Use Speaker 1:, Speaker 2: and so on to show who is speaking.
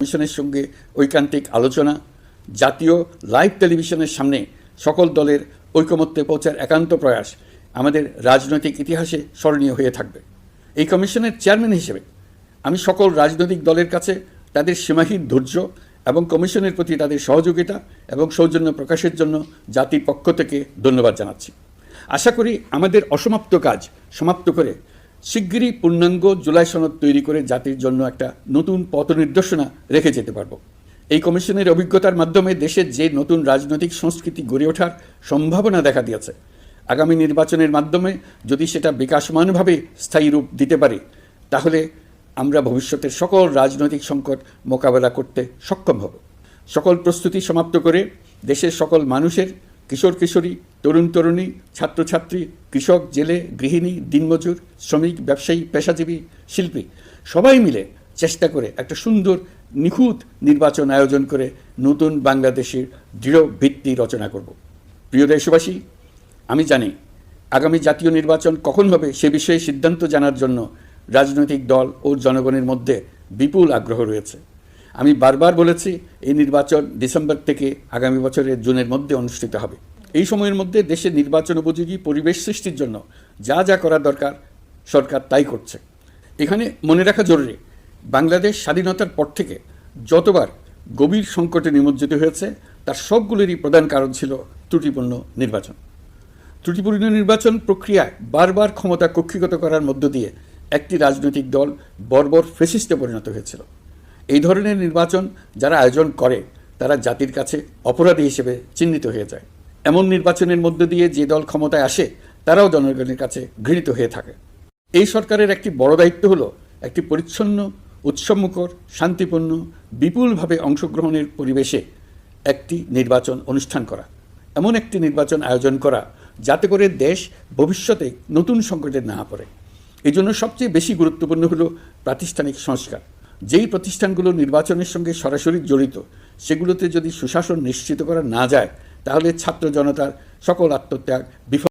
Speaker 1: কমিশনের সঙ্গে ঐকান্তিক আলোচনা, জাতীয় লাইভ টেলিভিশনের সামনে সকল দলের ঐকমত্যে পৌঁছার একান্ত প্রয়াস আমাদের রাজনৈতিক ইতিহাসে স্মরণীয় হয়ে থাকবে। এই কমিশনের চেয়ারম্যান হিসেবে আমি সকল রাজনৈতিক দলের কাছে তাদের সীমাহীন ধৈর্য এবং কমিশনের প্রতি তাদের সহযোগিতা এবং সৌজন্য প্রকাশের জন্য জাতির পক্ষ থেকে ধন্যবাদ জানাচ্ছি। আশা করি আমাদের অসমাপ্ত কাজ সমাপ্ত করে শিগগিরই পূর্ণাঙ্গ জুলাই সনদ তৈরি করে জাতির জন্য একটা নতুন পথ নির্দেশনা রেখে যেতে পারব। এই কমিশনের অভিজ্ঞতার মাধ্যমে দেশের যে নতুন রাজনৈতিক সংস্কৃতি গড়ে ওঠার সম্ভাবনা দেখা দিয়েছে, আগামী নির্বাচনের মাধ্যমে যদি সেটা বিকাশমানভাবে স্থায়ী রূপ দিতে পারে, তাহলে আমরা ভবিষ্যতের সকল রাজনৈতিক সংকট মোকাবেলা করতে সক্ষম হব। সকল প্রস্তুতি সমাপ্ত করে দেশের সকল মানুষের কিশোর কিশোরী, তরুণ তরুণী ছাত্রছাত্রী কৃষক, জেলে, গৃহিণী, দিনমজুর, শ্রমিক, ব্যবসায়ী, পেশাজীবী, শিল্পী, সবাই মিলে চেষ্টা করে একটা সুন্দর, নিখুঁত নির্বাচন আয়োজন করে নতুন বাংলাদেশের দৃঢ় ভিত্তি রচনা করব। প্রিয় দেশবাসী, আমি জানি আগামী জাতীয় নির্বাচন কখন হবে সে বিষয়ে সিদ্ধান্ত জানার জন্য রাজনৈতিক দল ও জনগণের মধ্যে বিপুল আগ্রহ রয়েছে। আমি বারবার বলেছি, এই নির্বাচন ডিসেম্বর থেকে আগামী বছরের জুনের মধ্যে অনুষ্ঠিত হবে। এই সময়ের মধ্যে দেশের নির্বাচন উপযোগী পরিবেশ সৃষ্টির জন্য যা যা করা দরকার, সরকার তাই করছে। এখানে মনে রাখা জরুরি, বাংলাদেশ স্বাধীনতার পর থেকে যতবার গভীর সংকটে নিমজ্জিত হয়েছে, তার সবগুলোরই প্রধান কারণ ছিল ত্রুটিপূর্ণ নির্বাচন। ত্রুটিপূর্ণ নির্বাচন প্রক্রিয়ায় বারবার ক্ষমতা কক্ষিগত করার মধ্য দিয়ে একটি রাজনৈতিক দল বর্বর ফেসিস্টে পরিণত হয়েছিল। এই ধরনের নির্বাচন যারা আয়োজন করে, তারা জাতির কাছে অপরাধী হিসেবে চিহ্নিত হয়ে যায়। এমন নির্বাচনের মধ্য দিয়ে যে দল ক্ষমতায় আসে, তারাও জনগণের কাছে ঘৃণিত হয়ে থাকে। এই সরকারের একটি বড় দায়িত্ব হলো একটি পরিচ্ছন্ন, উৎসবমুখর, শান্তিপূর্ণ, বিপুলভাবে অংশগ্রহণের পরিবেশে একটি নির্বাচন অনুষ্ঠান করা। এমন একটি নির্বাচন আয়োজন করা, যাতে করে দেশ ভবিষ্যতে নতুন সংকটে না পড়ে। এই জন্য সবচেয়ে বেশি গুরুত্বপূর্ণ হলো প্রাতিষ্ঠানিক সংস্কার। যেই প্রতিষ্ঠানগুলো নির্বাচনের সঙ্গে সরাসরি জড়িত, সেগুলোতে যদি সুশাসন নিশ্চিত করা না যায়, তাহলে ছাত্র জনতার সকল আত্মত্যাগ বিফল